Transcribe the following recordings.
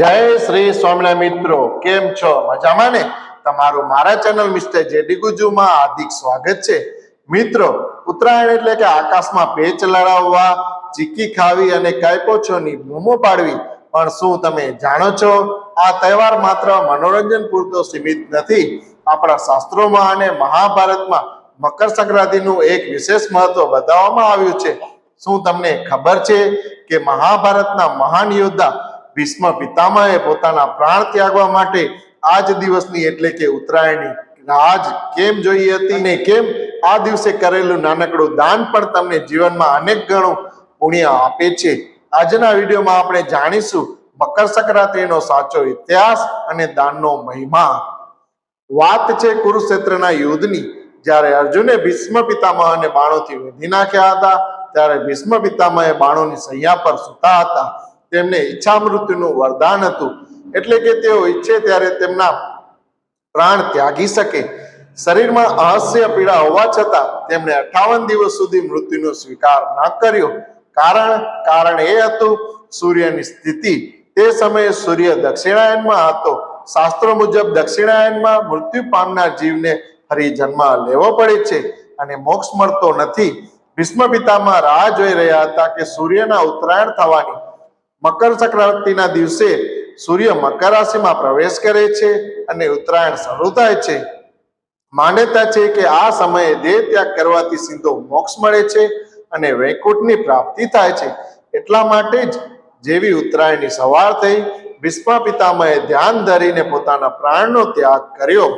જય શ્રી સ્વામિનારાયણ મિત્રો. કેમ છો? મજામાં ને? તમારું મારા ચેનલ મિસ્ટર જેડી ગુજુમાં હાર્દિક સ્વાગત છે. મિત્રો, ઉત્તરાયણ એટલે કે આકાશમાં પેચ લડાવવા ચીકી ખાવી અને કાયપોછોની બૂમો પાડવી. પણ શું તમે જાણો છો? આ તહેવાર માત્ર મનોરંજન પૂરતો સીમિત નથી. આપણા શાસ્ત્રોમાં અને મહાભારતમાં મકર સંક્રાંતિનું એક વિશેષ મહત્વ બતાવવામાં આવ્યું છે. શું તમને ખબર છે કે મહાભારતના મહાન યોદ્ધા ભીષ્મ પિતામહે પોતાના પ્રાણ ત્યાગવા માટે આજ દિવસની એટલે કે ઉત્તરાયણની. રાહ કેમ જોઈએ હતી ને કેમ? આ દિવસે કરેલું નાનકડું દાન પણ તમને જીવનમાં અનેક ગણું પુણ્ય આપે છે. આજના વિડીયોમાં આપણે જાણીશું મકર સંક્રાંતિનો સાચો ઇતિહાસ અને દાનનો મહિમા. વાત છે કુરુક્ષેત્રના યુદ્ધની. જ્યારે અર્જુને ભીષ્મ પિતામહને બાણોથી વેધી નાખ્યા હતા, ત્યારે ભીષ્મ પિતામહે બાણોની સૈયા પર સૂતા હતા. તેમને ઈચ્છા મૃત્યુનું વરદાન હતું. એટલે કે તેઓ ઈચ્છે ત્યારે તેમના પ્રાણ ત્યાગી શકે. શરીરમાં અહસ્ય પીડા હોવા છતાં તેમણે અઠાવન દિવસ સુધી મૃત્યુનો સ્વીકાર ન કર્યો. કારણ કારણ એ હતું સૂર્યની સ્થિતિ. તે સમયે સૂર્ય દક્ષિણાયનમાં હતો. શાસ્ત્રો મુજબ દક્ષિણાયનમાં મૃત્યુ પામનાર જીવને ફરી જન્મ લેવો પડે છે અને મોક્ષ મળતો નથી. ભીષ્મ પિતામાં રાહ જોઈ રહ્યા હતા કે સૂર્યના ઉત્તરાયણ થવાની મકર સંક્રાંતિના દિવસે સૂર્ય મકર રાશિમાં પ્રવેશ કરે છે અને ઉત્તરાયણ શરૂ થાય છે. માન્યતા છે કે આ સમયે દેહ ત્યાગ કરવાથી સીધો મોક્ષ મળે છે અને વૈકુંઠની પ્રાપ્તિ થાય છે. એટલા માટે જ જેવી ઉત્તરાયણની સવાર થઈ, ભીષ્મ પિતામહે ધ્યાન ધરીને પોતાના પ્રાણનો ત્યાગ કર્યો.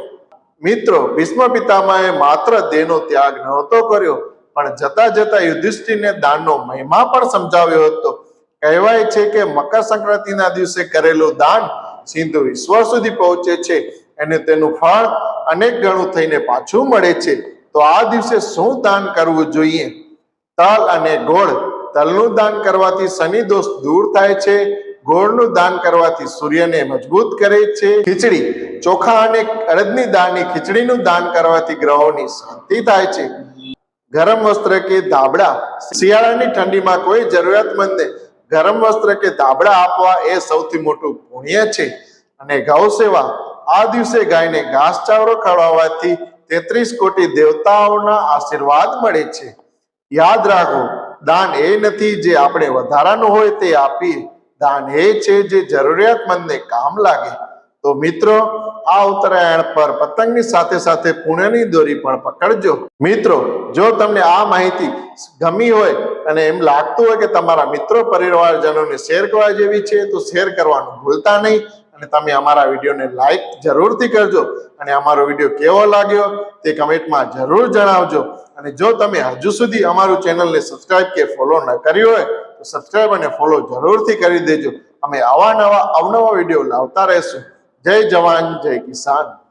મિત્રો, ભીષ્મ પિતામહે માત્ર દેહનો ત્યાગ નહોતો કર્યો, પણ જતા જતા યુધિષ્ઠિરને દાનનો મહિમા પણ સમજાવ્યો હતો. કહેવાય છે કે મકર સંક્રાંતિના દિવસે કરેલું દાન સિંધુ ઈશ્વર સુધી પહોંચે છે અને તેનું ફળ અનેક ગણું થઈને પાછું મળે છે. તો આ દિવસે શું દાન કરવું જોઈએ? તલ અને ગોળ. તલનું દાન કરવાથી શનિ દોષ દૂર થાય છે. ગોળનું દાન કરવાથી સૂર્યને મજબૂત કરે છે. ખીચડી. ચોખા અને અડદની દાળની ખીચડીનું દાન કરવાથી ગ્રહોની શાંતિ થાય છે. ગરમ વસ્ત્ર કે ધાબળા. શિયાળાની ઠંડીમાં કોઈ જરૂરિયાતમંદને ગરમ વસ્ત્ર કે ધાબળા આપવા એ સૌથી મોટું પુણ્ય છે. અને ગૌ સેવા આ દિવસે ગાયને ઘાસચારો ખવડાવવાથી તેત્રીસ કોટી દેવતાઓના આશીર્વાદ મળે છે. યાદ રાખો, દાન એ નથી જે આપણે વધારાનું હોય તે આપીએ. દાન એ છે જે જરૂરિયાતમંદને કામ લાગે. તો મિત્રો, આ ઉત્તરાયણ પર પતંગની સાથે સાથે પુણ્યની દોરી પણ પકડજો. મિત્રો, જો તમને આ માહિતી ગમી હોય અને એમ લાગતું હોય કે તમારા મિત્રો પરિવારજનોને શેર કરવા જેવી છે, તો શેર કરવાનું ભૂલતા નહીં અને તમે અમારા વિડીયોને લાઈક જરૂરથી કરજો અને અમારો વીડિયો કેવો લાગ્યો તે કમેન્ટમાં જરૂર જણાવજો. અને જો તમે હજુ સુધી અમારું ચેનલને સબસ્ક્રાઇબ કે ફોલો ન કર્યું હોય, તો સબસ્ક્રાઇબ અને ફોલો જરૂરથી કરી દેજો. અમે આવા નવા અવનવા વીડિયો લાવતા રહેશું. જય જવાન જય કિસાન